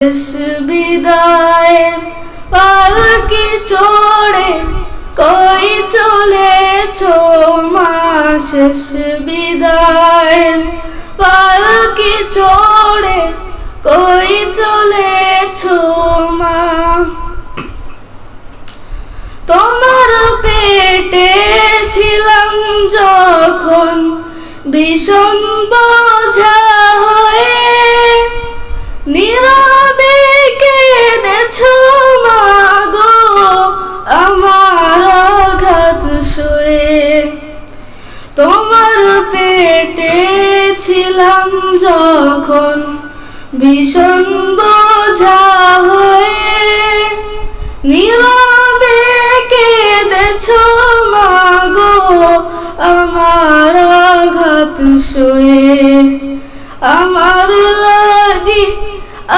শেষ বিদায়ের পালকি চড়ে, কই চলেছ মা? শেষ বিদায়ের পালকি চড়ে, কই চলেছ মা? তোমার পেটে ছিলাম যখন ভীষণ যখন ভীষণ বোঝা হয়ে নীরবে কেঁদেছ মাগো আমার আঘাত সয়ে আমার লাগি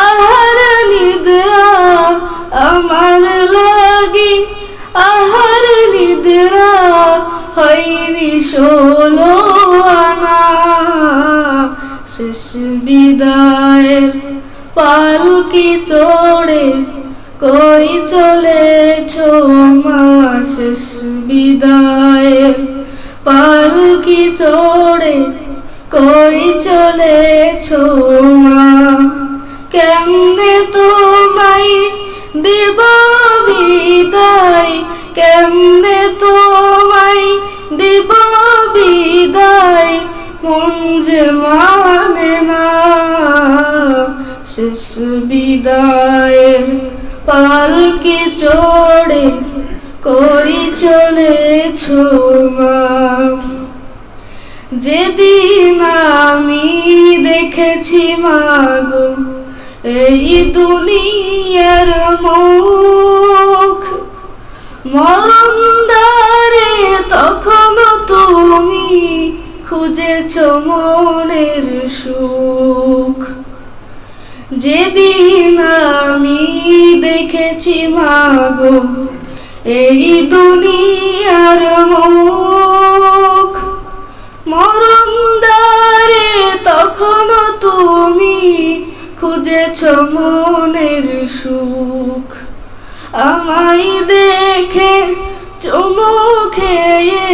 আহার নিদ্রা, আমার লাগি আহার নিদ্রা হয়নি ষোলো শেষ বিদায়ের পালকি চড়ে কই চলেছ মা শেষ বিদায়ের? পালকি চড়ে কই চলেছ মা? কেমনে তোমায় দিব বিদায়? কেমনে তোমায় শেষ বিদায়ের পালকি চড়ে কই চলেছ মা? যেদিন আমি দেখেছি মাগো এই দুনিয়ার মুখ। মরণ দ্বারে তখন তুমি খুঁজেছ মনের সুখ। যেদিন আমি দেখেছি মাগো এই দুনিয়ার মুখ। মরণ দ্বারে তখন তুমি খুঁজেছ মনের সুখ। আমায় দেখে চুমু খেয়ে,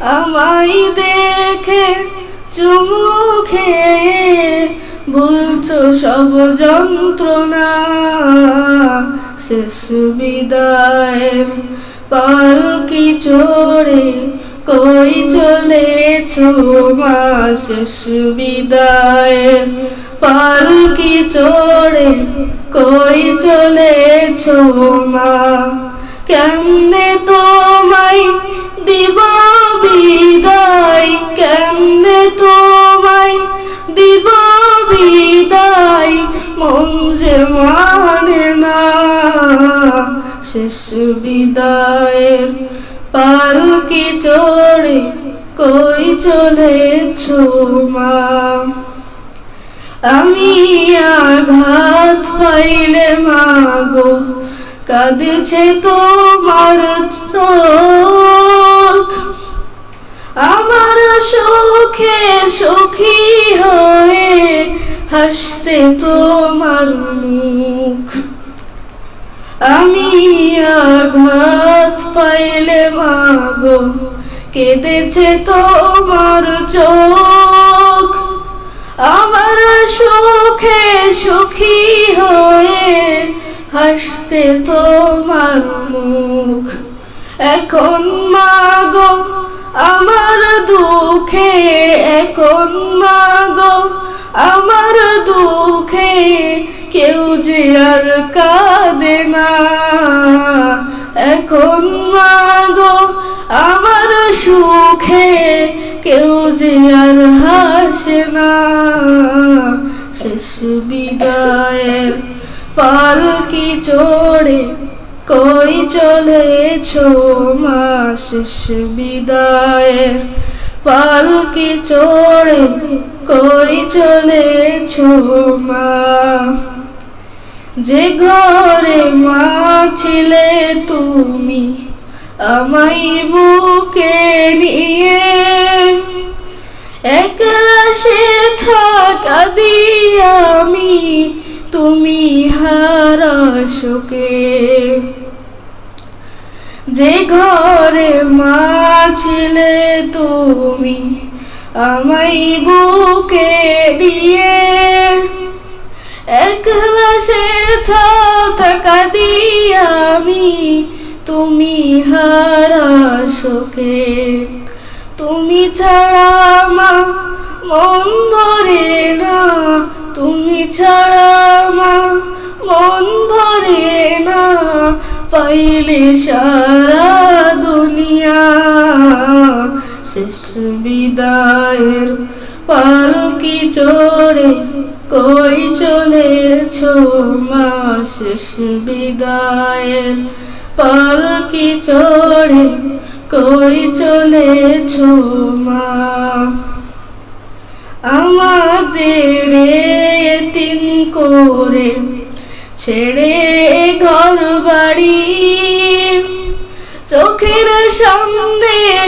আমায় দেখে চুমু খেয়ে ভুলছো সব যন্ত্রণা, শেষ বিদায়ের পালকি চড়ে, কই চলেছ মা? শেষ বিদায়ের পালকি চড়ে, কই চলেছ মা? কেমনে মন না। শেষ বিদায়ের পালকি চড়ে, কই চলেছ মা? আমি আঘাত পাইলে মাগো কাঁদছে তোমার চোখ। আমার সুখে সুখী হয়ে হাসছে তোমার মুখ। আমি আঘাত পাইলে মাগো, কেঁদেছে তোমার চোখ। আমার সুখে সুখী হয়ে হাসছে তোমার মুখ। এখন মাগো, আমার দুঃখে এখন মাগো আমার দুঃখে কেউ যে আর কাঁদে না। এখন মাগো, আমার সুখে কেউ যে আর হাসে না। শেষ বিদায়ের পালকি চড়ে, কই চলেছ মা? শেষ বিদায়ের পালকি চড়ে কই চলেছ মা? যে ঘরে মা ছিলে তুমি, আমায় বুকে নিয়ে একলা সে থাকা আমি, তুমি হারা শোকে। যে ঘরে মা ছিলে তুমি আমাই বুকে দিয়ে একলা সে থাকা আমি, তুমি হারা শোকে। তুমি ছাড়া মা মন ভরে না, তুমি ছাড়া সারা দুনিয়া, শেষ বিদায়ের পালকি চড়ে কই চলেছ মা? শেষ বিদায়ের পালকি চড়ে কই চলেছ মা? আমাদের তিন করে ছেড়ে ঘর বাড়ি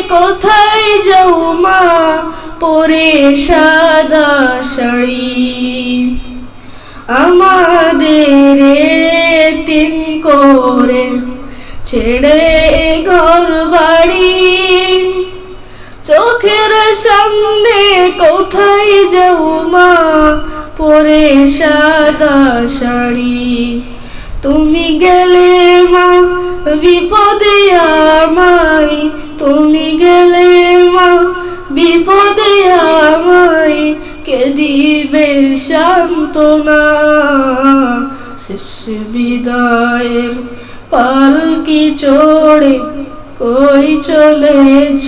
কোথায় যাও মা? পরে সাদা শাড়ি। আমাদের তিন করে ছেড়ে ঘর বাড়ি। চোখের সামনে কোথায় যাও মা? পরে সাদা শাড়ি। তুমি গেলে মা, বিপদে আমায় তুমি গেলে মা, বিপদে আমায় কে দিবে সান্ত্বনা? শেষ বিদায়ের পালকি চড়ে, কই চলেছ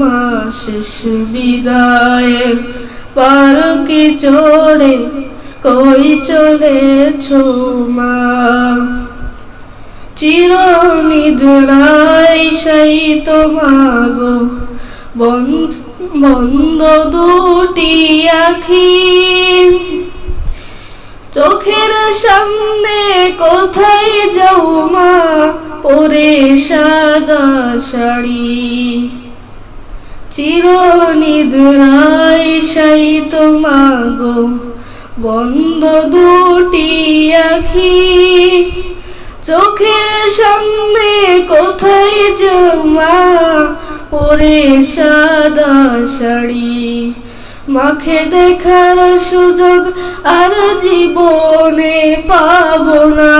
মা? শেষ বিদায়ের পালকি চড়ে, কই চলেছ মা? চিরনিদ্রায় সেই তোমাগো। বন্ধ দুটি আখি। চোখের সামনে কোথায় যাও মা? পরে সাদা শাড়ি। চিরনিদ্রায় সেই তোমাগো। বন্ধ দুটি আখি। চোখের সামনে কোথায় জমা পরে সাদা শাড়ি? মাখে দেখার সুযোগ আর জীবনে পাব না।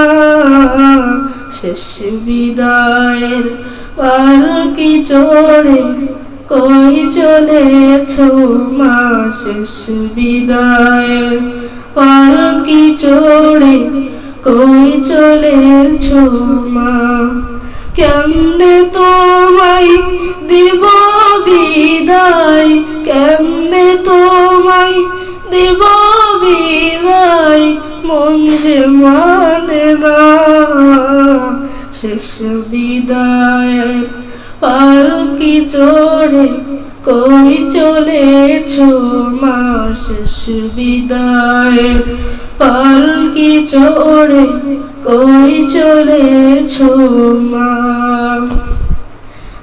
শেষ বিদায়ের পালকি চড়ে কই চলেছ মা? শেষ বিদায়ের পালকি চড়ে কই চলেছ মা? কেমনে তোমায় দিব বিদায়? কেমনে তোমায় দিব বিদায়? মন যে মানে না। শেষ বিদায়ের পালকি চড়ে কই চলেছ মা? শেষ বিদায়ের পালকি চড়ে কই চলেছ মা?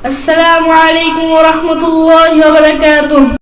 আসসালামু আলাইকুম ওয়া রাহমাতুল্লাহি